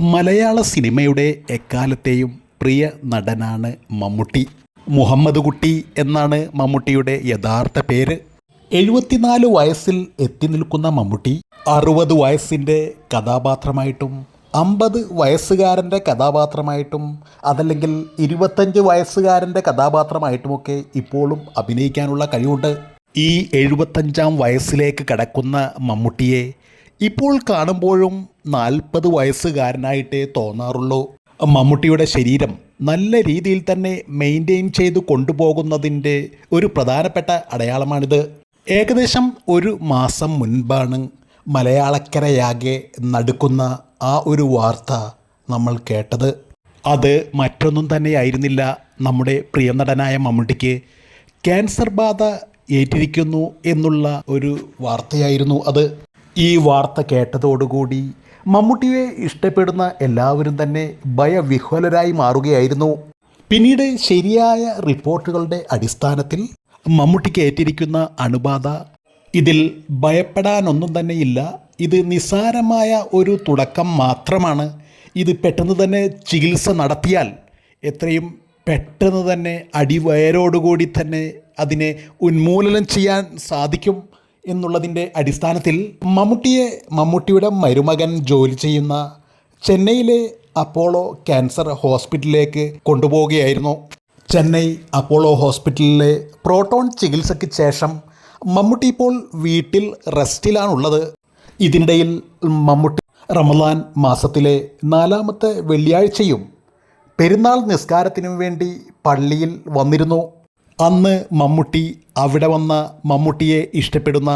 മലയാള സിനിമയുടെ എക്കാലത്തെയും പ്രിയ നടനാണ് മമ്മൂട്ടി. മുഹമ്മദ് കുട്ടി എന്നാണ് മമ്മൂട്ടിയുടെ യഥാർത്ഥ പേര്. എഴുപത്തിനാല് വയസ്സിൽ എത്തി നിൽക്കുന്ന മമ്മൂട്ടി അറുപത് വയസ്സിന്റെ കഥാപാത്രമായിട്ടും അമ്പത് വയസ്സുകാരന്റെ കഥാപാത്രമായിട്ടും അതല്ലെങ്കിൽ ഇരുപത്തഞ്ച് വയസ്സുകാരന്റെ കഥാപാത്രമായിട്ടുമൊക്കെ ഇപ്പോഴും അഭിനയിക്കാനുള്ള കഴിവുണ്ട്. ഈ എഴുപത്തഞ്ചാം വയസ്സിലേക്ക് കടക്കുന്ന മമ്മൂട്ടിയെ ഇപ്പോൾ കാണുമ്പോഴും നാൽപ്പത് വയസ്സുകാരനായിട്ടേ തോന്നാറുള്ളൂ. മമ്മൂട്ടിയുടെ ശരീരം നല്ല രീതിയിൽ തന്നെ മെയിന്റെയിൻ ചെയ്ത് കൊണ്ടുപോകുന്നതിന്റെ ഒരു പ്രധാനപ്പെട്ട അടയാളമാണിത്. ഏകദേശം ഒരു മാസം മുൻപാണ് മലയാളക്കരയാകെ നടക്കുന്ന ആ ഒരു വാർത്ത നമ്മൾ കേട്ടത്. അത് മറ്റൊന്നും തന്നെയായിരുന്നില്ല. നമ്മുടെ പ്രിയ നടനായ മമ്മൂട്ടിക്ക് ക്യാൻസർ ബാധ ഏറ്റിരിക്കുന്നു എന്നുള്ള ഒരു വാർത്തയായിരുന്നു അത്. ഈ വാർത്ത കേട്ടതോടുകൂടി മമ്മൂട്ടിയെ ഇഷ്ടപ്പെടുന്ന എല്ലാവരും തന്നെ ഭയവിഹ്വലരായി മാറുകയായിരുന്നു. പിന്നീട് ശരിയായ റിപ്പോർട്ടുകളുടെ അടിസ്ഥാനത്തിൽ മമ്മൂട്ടിക്ക് ഏറ്റിരിക്കുന്ന അണുബാധ ഇതിൽ ഭയപ്പെടാനൊന്നും തന്നെയില്ല ഇത് നിസ്സാരമായ ഒരു തുടക്കം മാത്രമാണ്. ഇത് പെട്ടെന്ന് തന്നെ ചികിത്സ നടത്തിയാൽ എത്രയും പെട്ടെന്ന് തന്നെ അടിവയരോടുകൂടി തന്നെ അതിനെ ഉന്മൂലനം ചെയ്യാൻ സാധിക്കും. എന്നുള്ളതിന്റെ അടിസ്ഥാനത്തിൽ മമ്മൂട്ടിയെ മമ്മൂട്ടിയുടെ മരുമകൻ ജോലി ചെയ്യുന്ന ചെന്നൈയിലെ അപ്പോളോ ക്യാൻസർ ഹോസ്പിറ്റലിലേക്ക് കൊണ്ടുപോവുകയായിരുന്നു. ചെന്നൈ അപ്പോളോ ഹോസ്പിറ്റലിലെ പ്രോട്ടോൺ ചികിത്സയ്ക്ക് ശേഷം മമ്മൂട്ടി ഇപ്പോൾ വീട്ടിൽ റെസ്റ്റിലാണുള്ളത്. ഇതിനിടയിൽ മമ്മൂട്ടി റമദാൻ മാസത്തിലെ നാലാമത്തെ വെള്ളിയാഴ്ചയും പെരുന്നാൾ നിസ്കാരത്തിനു വേണ്ടി പള്ളിയിൽ വന്നിരുന്നു. അന്ന് മമ്മൂട്ടി അവിടെ വന്ന മമ്മൂട്ടിയെ ഇഷ്ടപ്പെടുന്ന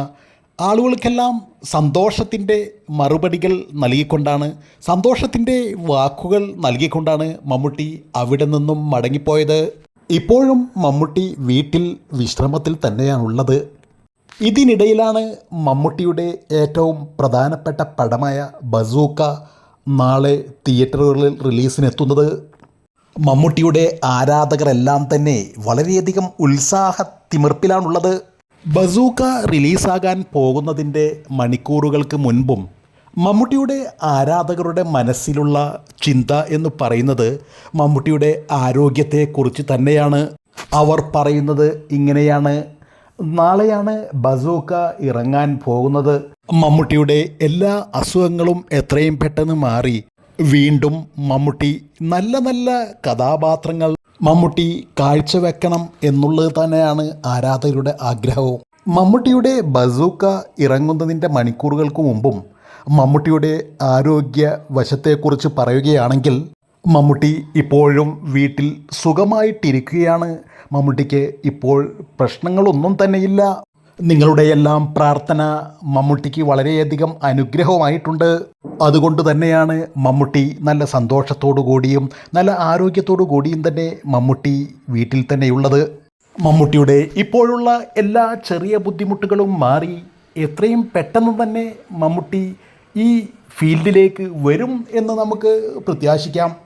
ആളുകൾക്കെല്ലാം സന്തോഷത്തിന്റെ മറുപടികൾ നൽകിക്കൊണ്ടാണ് സന്തോഷത്തിന്റെ വാക്കുകൾ നൽകിക്കൊണ്ടാണ് മമ്മൂട്ടി അവിടെ നിന്നും മടങ്ങിപ്പോയത്. ഇപ്പോഴും മമ്മൂട്ടി വീട്ടിൽ വിശ്രമത്തിൽ തന്നെയാണുള്ളത്. ഇതിനിടയിലാണ് മമ്മൂട്ടിയുടെ ഏറ്റവും പ്രധാനപ്പെട്ട പടമായ ബസൂക്ക നാളെ തിയേറ്ററുകളിൽ റിലീസിനെത്തുന്നത്. മമ്മൂട്ടിയുടെ ആരാധകരെല്ലാം തന്നെ വളരെയധികം ഉത്സാഹ തിമിർപ്പിലാണുള്ളത് ബസൂക്ക റിലീസാകാൻ പോകുന്നതിന്റെ മണിക്കൂറുകൾക്ക് മുൻപും മമ്മൂട്ടിയുടെ ആരാധകരുടെ മനസ്സിലുള്ള ചിന്ത എന്ന് പറയുന്നത് മമ്മൂട്ടിയുടെ ആരോഗ്യത്തെക്കുറിച്ച് തന്നെയാണ്. അവർ പറയുന്നത് ഇങ്ങനെയാണ്. നാളെയാണ് ബസൂക്ക ഇറങ്ങാൻ പോകുന്നത്. മമ്മൂട്ടിയുടെ എല്ലാ അസുഖങ്ങളും എത്രയും പെട്ടെന്ന് മാറി. വീണ്ടും മമ്മൂട്ടി നല്ല നല്ല കഥാപാത്രങ്ങൾ മമ്മൂട്ടി കാഴ്ചവെക്കണം എന്നുള്ളത് തന്നെയാണ് ആരാധകരുടെ ആഗ്രഹവും. മമ്മൂട്ടിയുടെ ബസൂക്ക ഇറങ്ങുന്നതിന്റെ മണിക്കൂറുകൾക്ക് മുമ്പും മമ്മൂട്ടിയുടെ ആരോഗ്യ വശത്തെക്കുറിച്ച് പറയുകയാണെങ്കിൽ മമ്മൂട്ടി ഇപ്പോഴും വീട്ടിൽ സുഖമായിട്ടിരിക്കുകയാണ്. മമ്മൂട്ടിക്ക് ഇപ്പോൾ പ്രശ്നങ്ങളൊന്നും തന്നെയില്ല. നിങ്ങളുടെയെല്ലാം പ്രാർത്ഥന മമ്മൂട്ടിക്ക് വളരെയധികം അനുഗ്രഹമായിട്ടുണ്ട്. അതുകൊണ്ട് തന്നെയാണ് മമ്മൂട്ടി നല്ല സന്തോഷത്തോടു കൂടിയും നല്ല ആരോഗ്യത്തോടു കൂടിയും തന്നെ മമ്മൂട്ടി വീട്ടിൽ തന്നെയുള്ളത്. മമ്മൂട്ടിയുടെ ഇപ്പോഴുള്ള എല്ലാ ചെറിയ ബുദ്ധിമുട്ടുകളും മാറി എത്രയും പെട്ടെന്ന് തന്നെ മമ്മൂട്ടി ഈ ഫീൽഡിലേക്ക് വരും എന്ന് നമുക്ക് പ്രത്യാശിക്കാം.